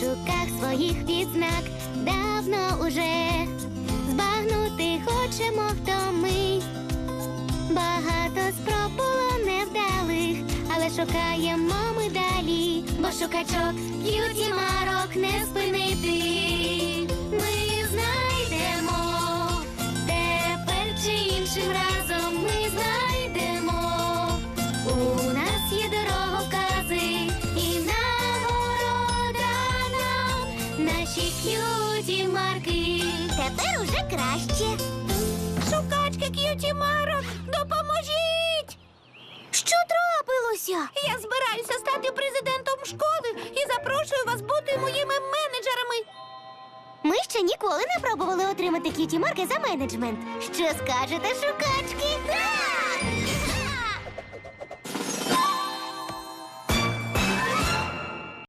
пошуках своїх відзнак давно уже збагнути хочемо, хто ми. Багато спроб було невдалих, але шукаємо ми далі, бо шукачок к'юті марок не спинити. Ми знайдемо тепер чи іншим разом наші к'юті марки. Тепер уже краще. Шукачки к'юті марок, допоможіть! Що трапилося? Я збираюся стати президентом школи і запрошую вас бути моїми менеджерами. Ми ще ніколи не пробували отримати к'юті марки за менеджмент. Що скажете, шукачки? Так!